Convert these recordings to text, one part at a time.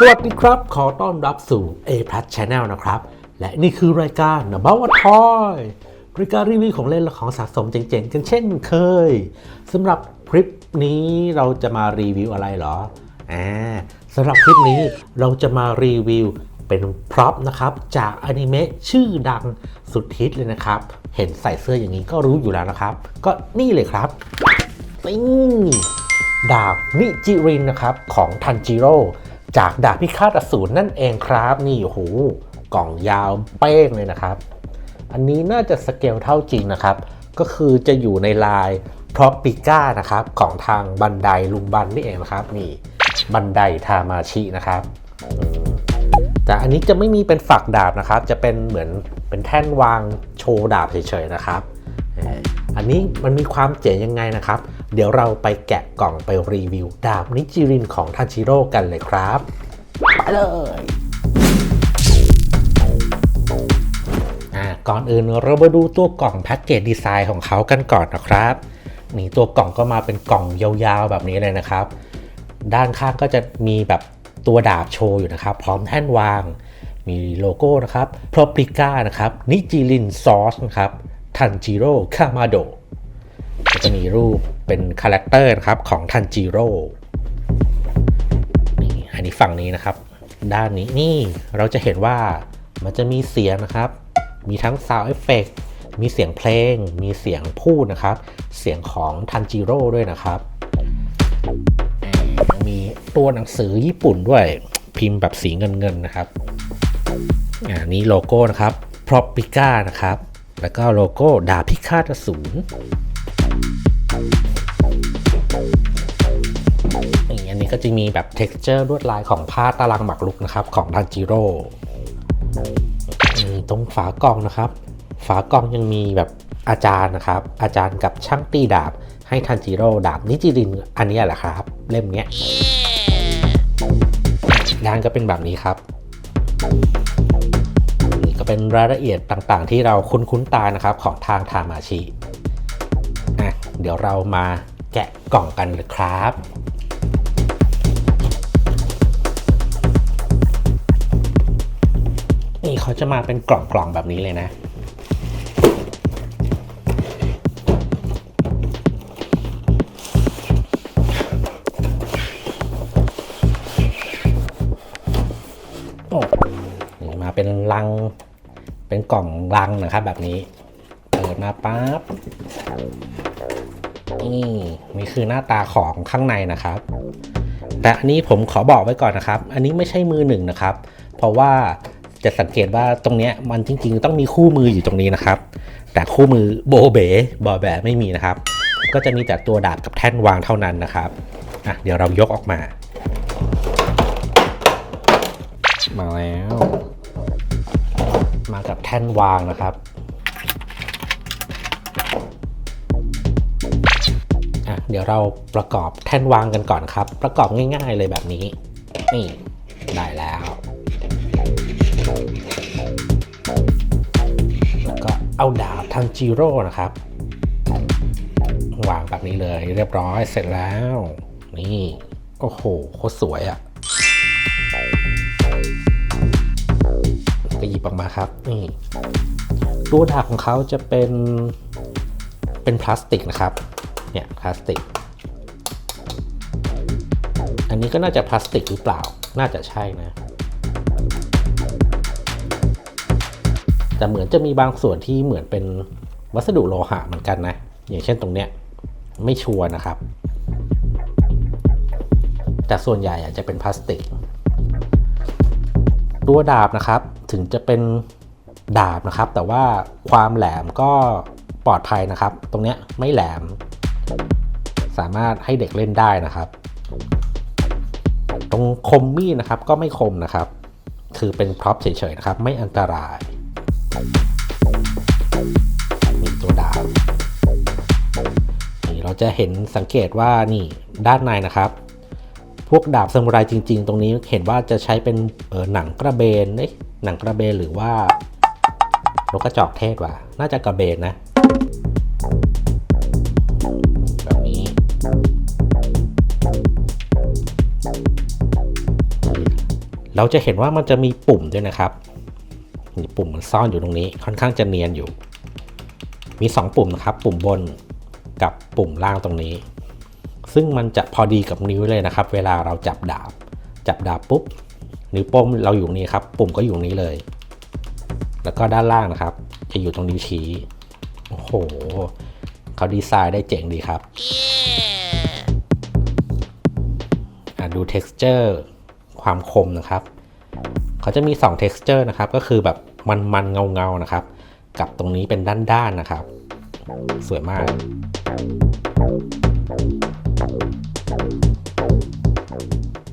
สวัสดีครับ ขอต้อนรับสู่ A Plus Channel นะครับ และนี่คือรายการ n b o w a Toy รายการรีวิวของเล่นและของสะสมเจ๋งๆ กันเช่นเคยสำหรับคลิปนี้เราจะมารีวิวอะไรเหรออ่าสำหรับคลิปนี้เราจะมารีวิวเป็นพร็อพนะครับ จากอนิเมะชื่อดังสุดฮิตเลยนะครับ เห็นใส่เสื้ออย่างนี้ก็รู้อยู่แล้วนะครับ ก็นี่เลยครับนี่ดาบนิจิรินนะครับของทันจิโร่ จากดาบพิฆาตอสูรนั่นเองครับ นี่โอ้โหกล่องยาวเป้งเลยนะครับ อันนี้น่าจะสเกลเท่าจริงนะครับ ก็คือจะอยู่ในลายพรอปิก้านะครับ ของทางบันไดลุงบันนี่เองนะครับ นี่บันไดทามาชินะครับแต่อันนี้จะไม่มีเป็นฝักดาบนะครับ จะเป็นเหมือนเป็นแท่นวางโชว์ดาบเฉยๆนะครับ อันนี้มันมีความเจ๋งยังไงนะครับ เดี๋ยวเราไปแกะกล่องไปรีวิว ดาบนิจิรินของทันจิโร่กันเลยครับ ไปเลยอ่าก่อนอื่นเรามาดูตัวกล่องแพ็กเกจดีไซน์ของเขากันก่อนนะครับนี่ตัวกล่องก็มาเป็นกล่องยาวๆแบบนี้เลยนะครับ ด้านข้างก็จะมีแบบตัวดาบโชว์อยู่นะครับ พร้อมแท่นวาง มีโลโก้นะครับ p r o p i c a นะครับ นิจิรินซอสนะครับ ทันจิโร่คามาโด ก็จะมีรูปเป็นคาแรคเตอร์นะครับของทันจิโร่นี่อันนี้ฝั่งนี้นะครับ ด้านนี้นี่เราจะเห็นว่ามันจะมีเสียงนะครับ มีทั้ง Sound Effect มีเสียงเพลง มีเสียงพูดนะครับ เสียงของทันจิโร่ด้วยนะครับ มีตัวหนังสือญี่ปุ่นด้วยพิมพ์แบบสีเงินเงินนะครับอ่านี้โลโก้นะครับ p r o p i c a นะครับ แล้วก็โลโก้ดาพิฆาตอสูนี่อั ก็จะมีแบบ texture ลวดลายของผ้าตารางหมากรุกนะครับของทันจิโร่ตรงฝากล่องนะครับ ฝากล่องยังมีแบบอาจารย์นะครับ อาจารย์กับช่างตีดาบให้ทันจิโร่ดาบนิจิรินอันนี้แหละครับ เล่มเนี้ยด้านก็เป็นแบบนี้ครับนี่ก็เป็นรายละเอียดต่างๆ ที่เราคุ้นๆตานะครับของทางทามาชิอะเดี๋ยวเรามาแกะกล่องกันเลยครับ เขาจะมาเป็นกล่องๆแบบนี้เลยนะโอ้มาเป็นลัง เป็นกล่องลังนะครับแบบนี้ เปิดมาปั๊บนี่นี่คือหน้าตาของข้างในนะครับ แต่อันนี้ผมขอบอกไว้ก่อนนะครับ อันนี้ไม่ใช่มือหนึ่งนะครับ เพราะว่า จะสังเกตว่าตรงเนี้ยมันจริง ๆ ต้องมีคู่มืออยู่ตรงนี้นะครับ แต่คู่มือโบเบบอแบไม่มีนะครับ ก็จะมีแต่ตัวดาบกับแท่นวางเท่านั้นนะครับอะเดี๋ยวเรายกออกมา มาแล้ว มากับแท่นวางนะครับอะเดี๋ยวเราประกอบแท่นวางกันก่อนครับ ประกอบง่าย ๆ เลยแบบนี้ นี่ได้แล้ว เอาดาบทันจิโร่นะครับวางแบบนี้เลยเรียบร้อยเสร็จแล้ว นี่โอ้โหโคตรสวยอะ่ะก็หยิบออกมาครับนี่ตัวดาบของเขาจะเป็นเป็นพลาสติกนะครับเนี่ยพลาสติก อันนี้ก็น่าจะพลาสติกหรือเปล่าน่าจะใช่นะ แต่เหมือนจะมีบางส่วนที่เหมือนเป็นวัสดุโลหะเหมือนกันนะ อย่างเช่นตรงเนี้ยไม่ชัวร์นะครับ แต่ส่วนใหญ่อาจจะเป็นพลาสติก ตัวดาบนะครับถึงจะเป็นดาบนะครับ แต่ว่าความแหลมก็ปลอดภัยนะครับ ตรงเนี้ยไม่แหลม สามารถให้เด็กเล่นได้นะครับ ตรงคมมีดนะครับก็ไม่คมนะครับ คือเป็นพร็อพเฉยๆนะครับ ไม่อันตราย มีตัวดาบนี่เราจะเห็นสังเกตว่านี่ด้านในนะครับ พวกดาบซามูไรจริง ๆ ตรงนี้เห็นว่าจะใช้เป็นหนังกระเบนเอ๊ะหนังกระเบนหรือว่านกกระจอกเทศว่ะ น่าจะกระเบนนะแบบนี้เราจะเห็นว่ามันจะมีปุ่มด้วยนะครับ ปุ่มมันซ่อนอยู่ตรงนี้ ค่อนข้างจะเนียนอยู่ มี 2 ปุ่มนะครับ ปุ่มบนกับปุ่มล่างตรงนี้ ซึ่งมันจะพอดีกับนิ้วเลยนะครับ เวลาเราจับดาบ จับดาบปุ๊บ นิ้วโป้งเราอยู่นี่ครับ ปุ่มก็อยู่นี้เลย แล้วก็ด้านล่างนะครับ จะอยู่ตรงนิ้วชี้ โอ้โห เขาดีไซน์ได้เจ๋งดีครับอะดู texture ความคมนะครับ เขาจะมี 2 texture นะครับ ก็คือแบบมันๆเงาๆนะครับ กับตรงนี้เป็นด้านๆนะครับ สวยมาก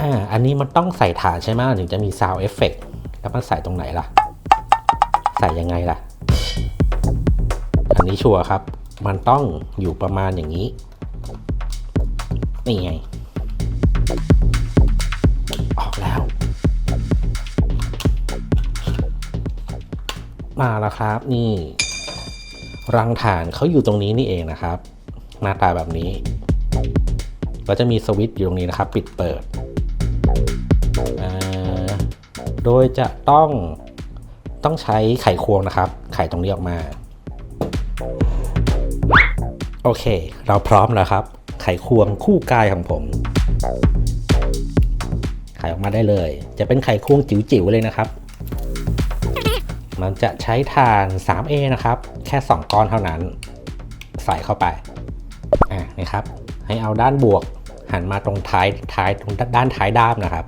อ่าอันนี้มันต้องใส่ฐานใช่ไหมถึงจะมี sound effect แล้วมันใส่ตรงไหนล่ะ ใส่ยังไงล่ะ อันนี้ชัวร์ครับ มันต้องอยู่ประมาณอย่างนี้ นี่ไง มาแล้วครับ นี่รังฐานเขาอยู่ตรงนี้นี่เองนะครับ หน้าตาแบบนี้ก็จะมีสวิตช์อยู่ตรงนี้นะครับ ปิดเปิด โดยจะต้องต้องใช้ไขควงนะครับ ไขตรงนี้ออกมา โอเค เราพร้อมแล้วครับ ไขควงคู่กายของผม ไขออกมาได้เลย จะเป็นไขควงจิ๋วๆเลยนะครับ มันจะใช้ถ่าน 3A นะครับ แค่ 2 ก้อนเท่านั้น ใส่เข้าไป อะนี่ครับ ให้เอาด้านบวกหันมาตรงท้ายท้ายตรงด้านท้ายด้ามนะครับ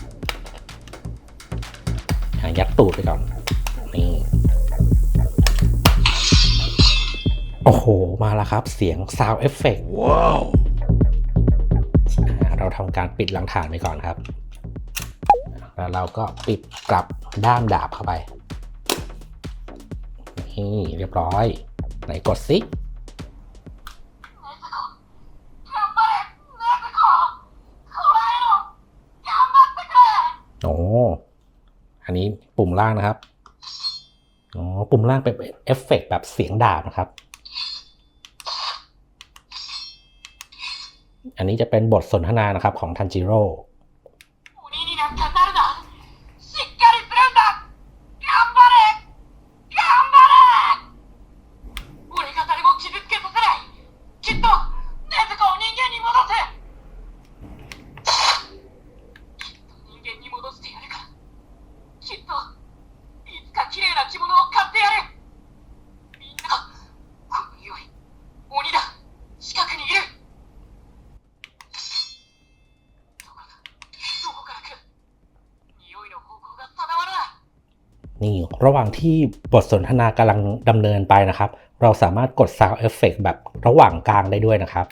อะยัดตูดไปก่อน นี่ โอ้โห มาแล้วครับ เสียง sound effect ว้าวอะเราทำการปิดหลังฐานไปก่อนครับ แล้วเราก็ปิดกลับด้ามดาบเข้าไป นี่เรียบร้อย ไหนกดสิโอ้อันนี้ปุ่มล่างนะครับอ๋อปุ่มล่างเป็นเอฟเฟกต์แบบเสียงดาบนะครับ อันนี้จะเป็นบทสนทนานะครับของทันจิโร่ ระหว่างที่บทสนทนากำลังดำเนินไปนะครับ เราสามารถกด Sound Effect แบบระหว่างกลางได้ด้วยนะครับ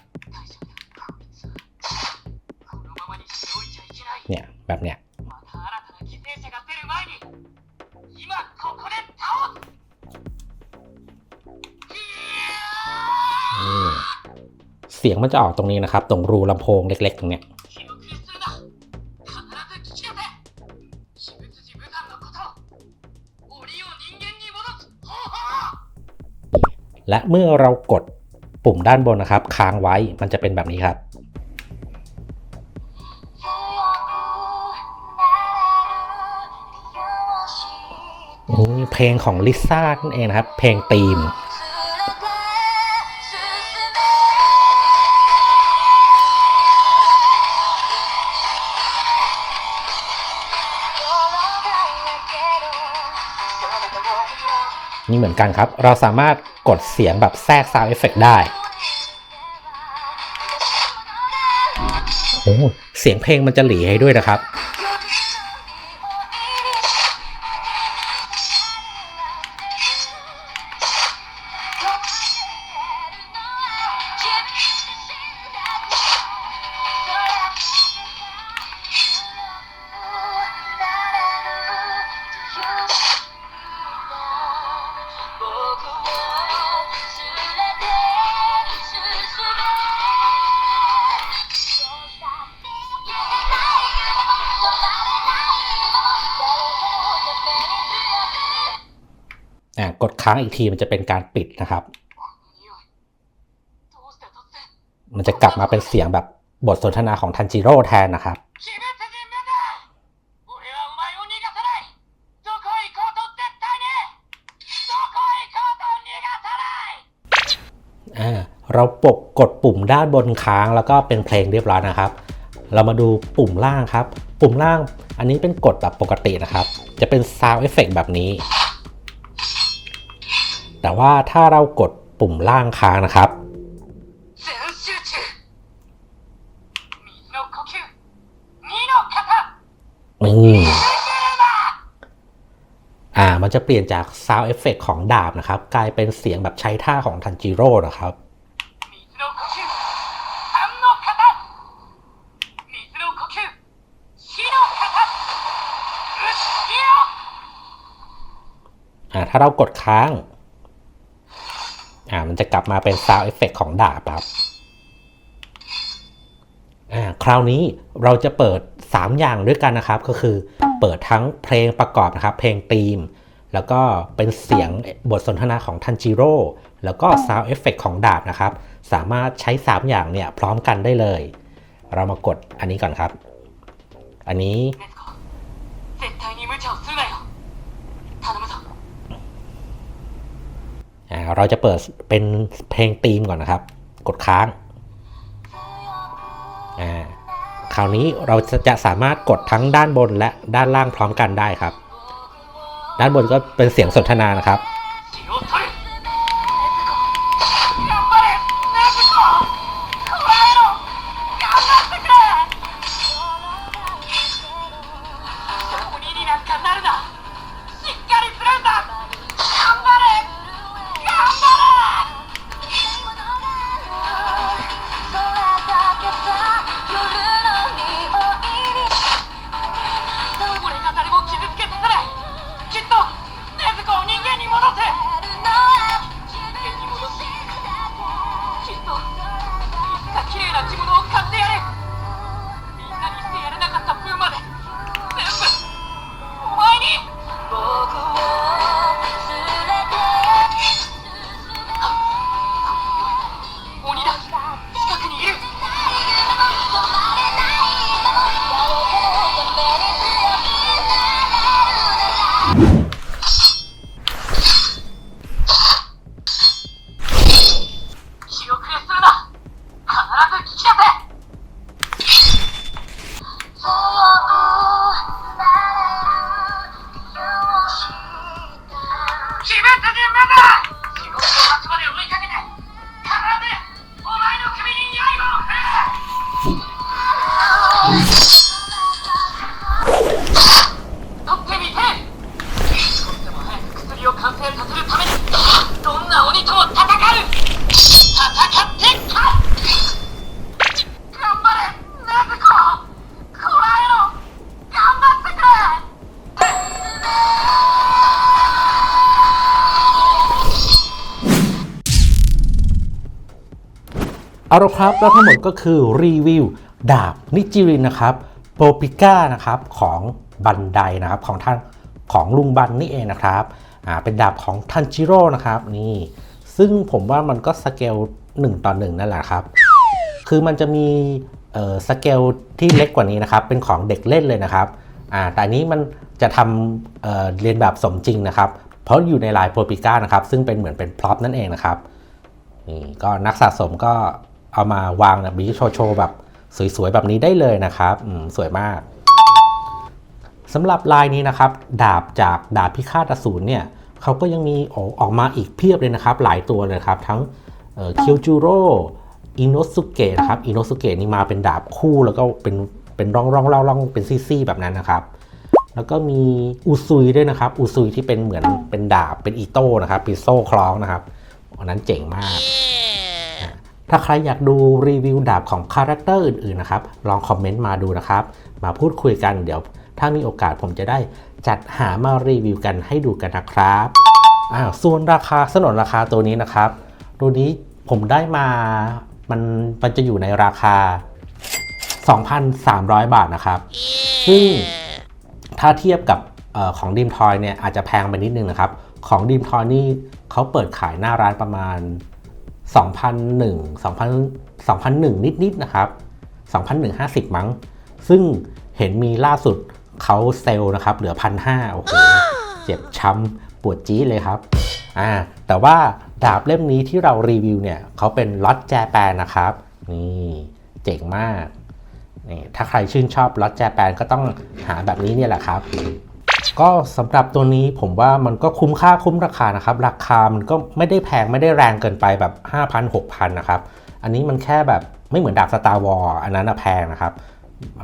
เนี่ย แบบเนี้ยเสียงมันจะออกตรงนี้นะครับ ตรงรูลำโพงเล็ก ๆ ตรงเนี้ย และเมื่อเรากดปุ่มด้านบนนะครับ ค้างไว้มันจะเป็นแบบนี้ครับ เพลงของลิซ่านั่นเองนะครับ เพลงธีมนี่เหมือนกันครับ เราสามารถ กดเสียงแบบแทรกซาวเอฟเฟกได้โอ้เสียงเพลงมันจะหลีให้ด้วยนะครับ กดค้างอีกทีมันจะเป็นการปิดนะครับ มันจะกลับมาเป็นเสียงแบบบทสนทนาของทันจิโร่แทนนะครับเราปกกดปุ่มด้านบนค้างแล้วก็เป็นเพลงเรียบร้อยนะครับ เรามาดูปุ่มล่างครับ ปุ่มล่างอันนี้เป็นกดแบบปกตินะครับ จะเป็นซาวเอฟเฟกแบบนี้ แต่ว่าถ้าเรากดปุ่มล่างค้างนะครับ อืมอ่า มันจะเปลี่ยนจากซาวเอฟเฟกของดาบนะครับ กลายเป็นเสียงแบบใช้ท่าของทันจิโร่นะครับอ่าถ้าเรากดค้าง อ่ามันจะกลับมาเป็น Sound Effect ของดาบครับอ่าคราวนี้เราจะเปิด 3 อย่างด้วยกันนะครับ ก็คือเปิดทั้งเพลงประกอบนะครับ เพลงธีม แล้วก็เป็นเสียงบทสนทนาของทันจิโร่แล้วก็ Sound Effect ของดาบนะครับ สามารถใช้ 3 อย่างเนี่ยพร้อมกันได้เลย เรามากดอันนี้ก่อนครับ อันนี้ เราจะเปิดเป็นเพลงธีมก่อนนะครับ กดค้างอ่าคราวนี้เราจะจะสามารถกดทั้งด้านบนและด้านล่างพร้อมกันได้ครับ ด้านบนก็เป็นเสียงสนทนานะครับ Daddy. เอาละครับแล้วทั้งหมดก็คือรีวิวดาบนิจิรินนะครับโปรปิก้านะครับของบันไดนะครับของท่านของลุงบันนี่เองนะครับอ่าเป็นดาบของทันจิโร่นะครับนี่ซึ่งผมว่ามันก็สเกล1ต่อ1นั่นแหละครับ คือมันจะมีเอ่อสเกลที่เล็กกว่านี้นะครับ เป็นของเด็กเล่นเลยนะครับอ่าแต่อันนี้มันจะทำเอ่อเรียนแบบสมจริงนะครับ เพราะอยู่ในลายโปรปิก้านะครับ ซึ่งเป็นเหมือนเป็นพร็อพนั่นเองนะครับนี่ก็นักสะสมก็ เอามาวางแบบนี้โชว์โชว์แบบสวยๆแบบนี้ได้เลยนะครับสวยมากสำหรับลายนี้นะครับ ดาบจากดาบพิฆาตอสูรเนี่ยเขาก็ยังมีออกออกมาอีกเพียบเลยนะครับ หลายตัวเลยครับ ทั้งเคียวจูโร่อินโนสุเกะนะครับอินโนสุเกะนี่มาเป็นดาบคู่แล้วก็เป็นเป็นร่องร่องร่องร่องเป็นซี่ๆแบบนั้นนะครับ แล้วก็มีอุซุยด้วยนะครับ อุซุยที่เป็นเหมือนเป็นดาบเป็นอีโต้นะครับเป็นโซ่คล้องนะครับอันนั้นเจ๋งมาก ถ้าใครอยากดูรีวิวดาบของคาแรคเตอร์อื่นๆนะครับลองคอมเมนต์มาดูนะครับ มาพูดคุยกันเดี๋ยวถ้ามีโอกาสผมจะได้จัดหามารีวิวกันให้ดูกันนะครับอ้าวส่วนราคาสนนราคาตัวนี้นะครับ ตัวนี้ผมได้มามันมันจะอยู่ในราคา 2,300 บาทนะครับ ซึ่งถ้าเทียบกับเออของดีมทอยเนี่ยอาจจะแพงไปนิดนึงนะครับ ของดีมทอยนี่เขาเปิดขายหน้าร้านประมาณ 2001 2000 2001 นิดๆนะครับ2001 50 มั้ง ซึ่งเห็นมีล่าสุดเขาเซลล์นะครับ เหลือ1,500โอ้โห เจ็บช้ำปวดจี๊ดเลยครับ อ่า แต่ว่าดาบเล่มนี้ที่เรารีวิวเนี่ยเขาเป็นล็อตแจแปนนะครับ นี่เจ๋งมากนี่ถ้าใครชื่นชอบล็อตแจแปนก็ต้องหาแบบนี้เนี่ยแหละครับ ก็สำหรับตัวนี้ผมว่ามันก็คุ้มค่าคุ้มราคานะครับ ราคามันก็ไม่ได้แพงไม่ได้แรงเกินไปแบบ 5,000 6,000 นะครับ อันนี้มันแค่แบบไม่เหมือนดาบสตาร์วอลอันนั้นอะแพงนะครับ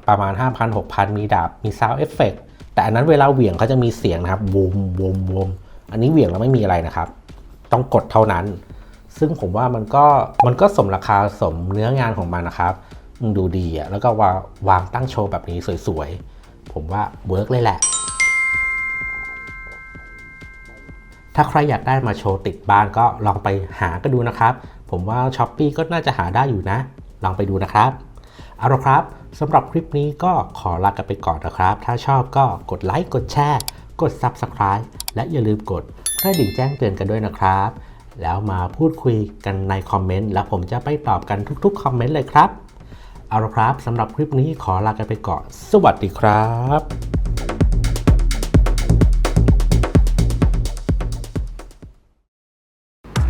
ประมาณ 5,000 6,000 มีดาบมีซาวเอฟเฟกแต่อันนั้นเวลาเหวี่ยงเขาจะมีเสียงนะครับวมวมวมอันนี้เหวี่ยงแล้วไม่มีอะไรนะครับ ต้องกดเท่านั้น ซึ่งผมว่ามันก็มันก็สมราคาสมเนื้องานของมันนะครับดูดีอะแล้วก็วางวางตั้งโชว์แบบนี้สวยๆ ผมว่าเวิร์กเลยแหละ ถ้าใครอยากได้มาโชว์ติดบ้านก็ลองไปหากันดูนะครับ ผมว่า s h อ p e e ก็น่าจะหาได้อยู่นะ ลองไปดูนะครับ เอาละครับสำหรับคลิปนี้ก็ขอลากันไปก่อนนะครับ ถ้าชอบก็กดไลค์กดแชร์กด Subscribe และอย่าลืมกดกระดิ่งแจ้งเตือนกันด้วยนะครับ แล้วมาพูดคุยกันในคอมเมนต์แล้วผมจะไปตอบกันทุกๆคอมเมนต์เลยครับ เอาละครับสำหรับคลิปนี้ขอลากันไปก่อน สวัสดีครับ